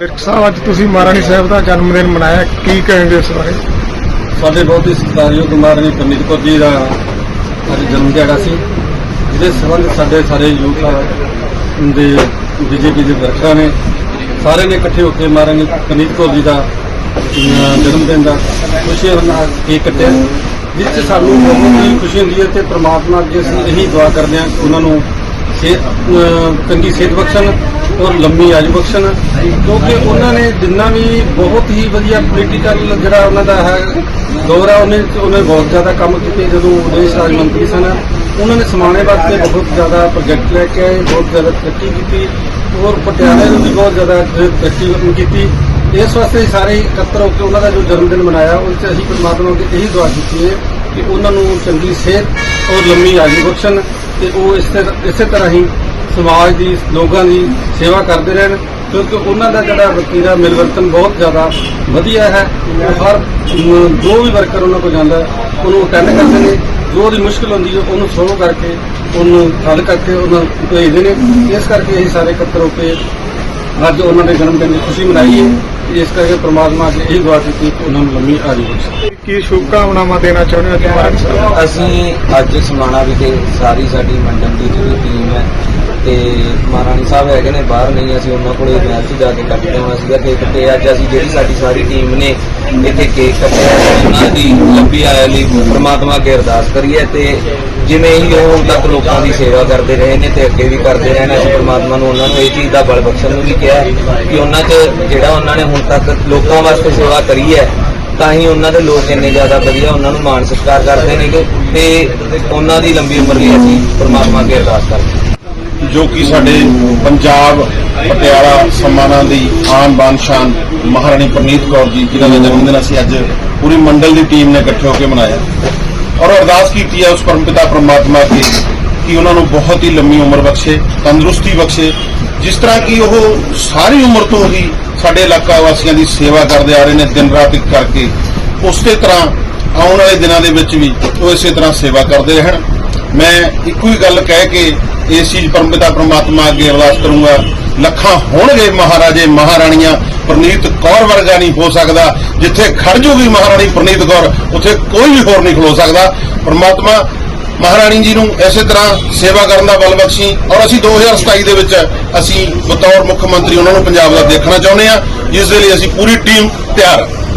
ਸਾਹਿਬ, ਅੱਜ ਤੁਸੀਂ ਮਹਾਰਾਣੀ ਸਾਹਿਬ ਦਾ ਜਨਮ ਦਿਨ ਮਨਾਇਆ, ਕੀ ਕਹੋਗੇ ਇਸ ਬਾਰੇ? ਸਾਡੇ ਬਹੁਤ ਹੀ ਸਤਿਕਾਰਯੋਗ ਮਹਾਰਾਣੀ ਪਰਨੀਤ ਕੌਰ ਜੀ ਦਾ ਅੱਜ ਜਨਮ ਦਿਹਾੜਾ ਸੀ, ਜਿਹਦੇ ਸੰਬੰਧ ਸਾਡੇ ਸਾਰੇ ਯੂਥ ਦੇ ਬੀਜੇਪੀ ਦੇ ਵਰਕਰਾਂ ਨੇ, ਸਾਰੇ ਨੇ ਇਕੱਠੇ ਹੋ ਕੇ ਮਹਾਰਾਣੀ ਪਰਨੀਤ ਕੌਰ ਜੀ ਦਾ ਜਨਮ ਦਿਨ ਦਾ ਖੁਸ਼ੀ ਨਾਲ ਕੇਕ ਕੱਟਿਆ। ਜਿਸ 'ਚ ਸਾਨੂੰ ਬਹੁਤ ਹੀ ਖੁਸ਼ੀ ਹੁੰਦੀ ਹੈ ਤੇ ਪ੍ਰਮਾਤਮਾ ਅੱਗੇ ਅਸੀਂ ਇਹੀ ਦੁਆ ਕਰਦੇ ਹਾਂ ਕਿ ਉਹਨਾਂ ਨੂੰ ਸਿਹਤ ਚੰਗੀ ਸਿਹਤ ਬਖਸ਼ਣ ਔਰ ਲੰਮੀ ਆਯੂ ਬਖਸ਼ਣ ਕਿਉਂਕਿ ਉਹਨਾਂ ਨੇ ਜਿੰਨਾ ਵੀ ਬਹੁਤ ਹੀ ਵਧੀਆ ਪੋਲੀਟੀਕਲ ਜਿਹੜਾ ਉਹਨਾਂ ਦਾ ਹੈ, ਦੌਰ ਹੈ ਉਹਨੇ ਉਹਨੇ ਬਹੁਤ ਜ਼ਿਆਦਾ ਕੰਮ ਕੀਤੇ ਜਦੋਂ ਵਿਦੇਸ਼ ਰਾਜ ਮੰਤਰੀ ਸਨ। ਉਹਨਾਂ ਨੇ ਸਮਾਣੇ ਵਾਸਤੇ ਬਹੁਤ ਜ਼ਿਆਦਾ ਪ੍ਰੋਜੈਕਟ ਲੈ ਕੇ ਆਏ, ਬਹੁਤ ਜ਼ਿਆਦਾ ਤਰੱਕੀ ਕੀਤੀ। ਔਰ ਪਟਿਆਲੇ ਨੂੰ ਵੀ ਬਹੁਤ ਜ਼ਿਆਦਾ ਤਰੱਕੀ ਕੀਤੀ। ਇਸ ਵਾਸਤੇ ਸਾਰੇ ਇਕੱਤਰ ਹੋ ਕੇ ਉਹਨਾਂ ਦਾ ਜੋ ਜਨਮ ਦਿਨ ਮਨਾਇਆ ਉਸ 'ਚ ਅਸੀਂ ਪਰਮਾਤਮਾ ਅੱਗੇ ਇਹੀ ਦੁਆ ਕੀਤੀ ਹੈ ਕਿ ਉਹਨਾਂ ਨੂੰ ਚੰਗੀ ਸਿਹਤ ਔਰ ਲੰਮੀ ਆਯੂ ਬਖਸ਼ਣ ਤੇ ਉਹ ਇਸ ਇਸੇ ਤਰ੍ਹਾਂ ਹੀ ਸਮਾਜ ਦੀ ਲੋਕਾਂ ਦੀ ਸੇਵਾ ਕਰਦੇ ਰਹਿਣ ਕਿਉਂਕਿ ਉਹਨਾਂ ਦਾ ਜਿਹੜਾ ਵਤੀਰਾ ਮਿਲਵਰਤਨ ਬਹੁਤ ਜ਼ਿਆਦਾ ਵਧੀਆ ਹੈ। ਉਹ ਹਰ ਜੋ ਵੀ ਵਰਕਰ ਉਹਨਾਂ ਕੋਲ ਜਾਂਦਾ ਉਹਨੂੰ ਅਟੈਂਡ ਕਰਦੇ ਨੇ। ਜੋ ਉਹਦੀ ਮੁਸ਼ਕਲ ਹੁੰਦੀ ਹੈ ਉਹਨੂੰ ਸੋਲਵ ਕਰਕੇ ਉਹਨੂੰ ਹੱਲ ਕਰਕੇ ਉਹਨਾਂ ਨੂੰ ਭੇਜਦੇ ਨੇ। ਇਸ ਕਰਕੇ ਅਸੀਂ ਸਾਰੇ ਇਕੱਤਰ ਹੋ ਕੇ ਅੱਜ ਉਹਨਾਂ ਦੇ ਜਨਮ ਦਿਨ ਦੀ ਖੁਸ਼ੀ ਮਨਾਈ ਹੈ। ਇਸ ਕਰਕੇ ਪ੍ਰਮਾਤਮਾ ਅੱਗੇ ਇਹ ਦੁਆ ਕੀਤੀ ਕਿ ਉਹਨਾਂ ਨੂੰ ਲੰਮੀ ਆਯੂ ਬਖਸ਼ੇ। ਕੀ ਸ਼ੁਭਕਾਮਨਾਵਾਂ ਦੇਣਾ ਚਾਹੁੰਦੇ ਹੋ ਅੱਜ ਅਸੀਂ ਅੱਜ ਸਮਾਣਾ ਵਿਖੇ ਸਾਰੀ ਸਾਡੀ ਮੰਡਲ ਦੀ ਜਿਹੜੀ ਟੀਮ ਹੈ ਤੇ ਮਹਾਰਾਣੀ ਸਾਹਿਬ ਹੈਗੇ ਨੇ ਬਾਹਰ, ਨਹੀਂ, ਅਸੀਂ ਉਹਨਾਂ ਕੋਲੇ ਮੈਚ 'ਚ ਜਾ ਕੇ ਕੱਟਦੇ ਹੋਣਾ ਸੀਗਾ ਕੇਕ ਤੇ ਅੱਜ ਅਸੀਂ ਜਿਹੜੀ ਸਾਡੀ ਸਾਰੀ ਟੀਮ ਨੇ ਇੱਥੇ ਕੇਕ ਕੱਟਿਆ ਉਹਨਾਂ ਦੀ ਲੰਬੀ ਆਇਆ ਲਈ ਪ੍ਰਮਾਤਮਾ ਅੱਗੇ ਅਰਦਾਸ ਕਰੀਏ ਤੇ ਜਿਵੇਂ ਹੀ ਉਹ ਹੁਣ ਤੱਕ ਲੋਕਾਂ ਦੀ ਸੇਵਾ ਕਰਦੇ ਰਹੇ ਨੇ ਤੇ ਅੱਗੇ ਵੀ ਕਰਦੇ ਰਹਿਣ ਅਸੀਂ ਪ੍ਰਮਾਤਮਾ ਨੂੰ ਉਹਨਾਂ ਨੂੰ ਇਹ ਚੀਜ਼ ਦਾ ਬਲ ਬਖਸ਼ਣ ਨੂੰ ਵੀ ਕਿਹਾ ਕਿ ਉਹਨਾਂ 'ਚ ਜਿਹੜਾ ਉਹਨਾਂ ਨੇ ਹੁਣ ਤੱਕ ਲੋਕਾਂ ਵਾਸਤੇ ਸੇਵਾ ਕਰੀ ਹੈ, ਤਾਂ ਹੀ ਉਹਨਾਂ ਦੇ ਲੋਕ ਇੰਨੇ ਜ਼ਿਆਦਾ ਵਧੀਆ ਉਹਨਾਂ ਨੂੰ ਮਾਣ ਸਤਿਕਾਰ ਕਰਦੇ ਨੇਗੇ ਤੇ ਉਹਨਾਂ ਦੀ ਲੰਬੀ ਉਮਰ ਲਈ ਅਸੀਂ ਪ੍ਰਮਾਤਮਾ ਅੱਗੇ ਅਰਦਾਸ ਕਰਦੇ ਹਾਂ। ਜੋ ਕਿ ਸਾਡੇ ਪੰਜਾਬ ਪਟਿਆਲਾ ਸਮਾਣਾ ਦੀ ਆਨ ਬਾਨ ਸ਼ਾਨ ਮਹਾਰਾਣੀ ਪ੍ਰਨੀਤ ਕੌਰ ਜੀ, ਜਿਨ੍ਹਾਂ ਦਾ ਜਨਮ ਦਿਨ ਅਸੀਂ ਅੱਜ ਪੂਰੀ ਮੰਡਲ ਦੀ ਟੀਮ ਨੇ ਇਕੱਠੇ ਹੋ ਕੇ ਮਨਾਇਆ। ਔਰ ਅਰਦਾਸ ਕੀਤੀ ਹੈ ਉਸ ਪਰਮਪਿਤਾ ਪ੍ਰਮਾਤਮਾ ਅੱਗੇ ਕਿ ਉਹਨਾਂ ਨੂੰ ਬਹੁਤ ਹੀ ਲੰਮੀ ਉਮਰ ਬਖਸ਼ੇ, ਤੰਦਰੁਸਤੀ ਬਖਸ਼ੇ। ਜਿਸ ਤਰ੍ਹਾਂ ਕਿ ਉਹ ਸਾਰੀ ਉਮਰ ਤੋਂ ਹੀ ਸਾਡੇ ਇਲਾਕਾ ਵਾਸੀਆਂ ਦੀ ਸੇਵਾ ਕਰਦੇ ਆ ਰਹੇ ਨੇ, ਦਿਨ ਰਾਤ ਇੱਕ ਕਰਕੇ। ਉਸੇ ਤਰ੍ਹਾਂ ਆਉਣ ਵਾਲੇ ਦਿਨਾਂ ਦੇ ਵਿੱਚ ਵੀ ਉਹ ਇਸੇ ਤਰ੍ਹਾਂ ਸੇਵਾ ਕਰਦੇ ਰਹਿਣ। ਮੈਂ ਇੱਕੋ ਹੀ ਗੱਲ ਕਹਿ ਕੇ ਇਸ ਚੀਜ਼ ਪਰਮਿਤਾ ਪ੍ਰਮਾਤਮਾ ਅੱਗੇ ਅਰਦਾਸ ਕਰੂੰਗਾ। ਲੱਖਾਂ ਹੋਣਗੇ ਮਹਾਰਾਜੇ, ਮਹਾਰਾਣੀਆਂ। ਪ੍ਰਨੀਤ ਕੌਰ ਵਰਗਾ ਨਹੀਂ ਹੋ ਸਕਦਾ। ਜਿੱਥੇ ਖੜ ਜੂਗੀ ਮਹਾਰਾਣੀ ਪ੍ਰਨੀਤ ਕੌਰ, ਉੱਥੇ ਕੋਈ ਵੀ ਹੋਰ ਨਹੀਂ ਖਲੋ ਸਕਦਾ। ਪ੍ਰਮਾਤਮਾ, ਮਹਾਰਾਣੀ ਜੀ ਨੂੰ ਇਸੇ ਤਰ੍ਹਾਂ ਸੇਵਾ ਕਰਨ ਦਾ ਬਲ ਬਖਸ਼ੀ। ਔਰ ਅਸੀਂ 2027 ਦੇ ਵਿੱਚ ਅਸੀਂ ਬਤੌਰ ਮੁੱਖ ਮੰਤਰੀ ਉਹਨਾਂ ਨੂੰ ਪੰਜਾਬ ਦਾ ਦੇਖਣਾ ਚਾਹੁੰਦੇ ਹਾਂ। ਜਿਸ ਦੇ ਲਈ ਅਸੀਂ ਪੂਰੀ ਟੀਮ ਤਿਆਰ ਹਾਂ।